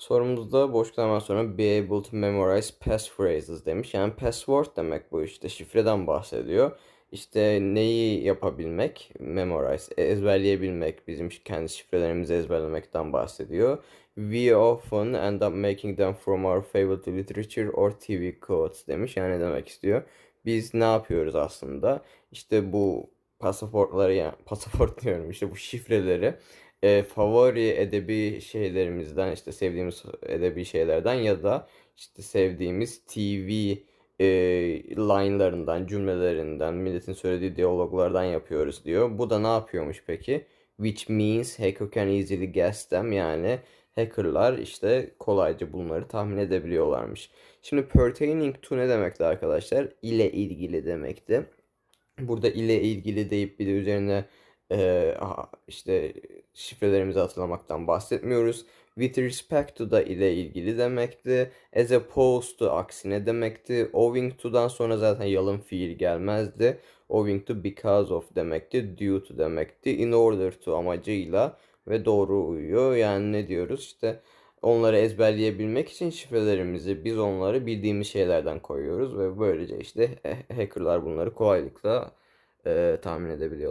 Sorumuzda boşluktan hemen sonra be able to memorize passphrases demiş. Yani password demek bu işte şifreden bahsediyor. İşte neyi yapabilmek, memorize, e, ezberleyebilmek, bizim kendi şifrelerimizi ezberlemekten bahsediyor. We often end up making them from our favorite literature or TV quotes demiş. Yani ne demek istiyor? Biz ne yapıyoruz aslında? İşte bu pasaportları yani pasaport diyorum işte bu şifreleri e, favori edebi şeylerimizden işte sevdiğimiz edebi şeylerden ya da işte sevdiğimiz TV e, line'larından, cümlelerinden, milletin söylediği diyaloglardan yapıyoruz diyor. Bu da ne yapıyormuş peki? Which means hacker can easily guess them yani hackerlar işte kolayca bunları tahmin edebiliyorlarmış. Şimdi pertaining to ne demekti arkadaşlar? İle ilgili demekti. Burada ile ilgili deyip bir de üzerine e, işte şifrelerimizi hatırlamaktan bahsetmiyoruz. With respect to da ile ilgili demekti. As opposed to aksine demekti. Owing to'dan sonra zaten yalın fiil gelmezdi. Owing to because of demekti. Due to demekti. In order to amacıyla ve doğru uyuyor. Yani ne diyoruz işte onları ezberleyebilmek için şifrelerimizi biz onları bildiğimiz şeylerden koyuyoruz ve böylece işte hackerlar bunları kolaylıkla e, tahmin edebiliyor.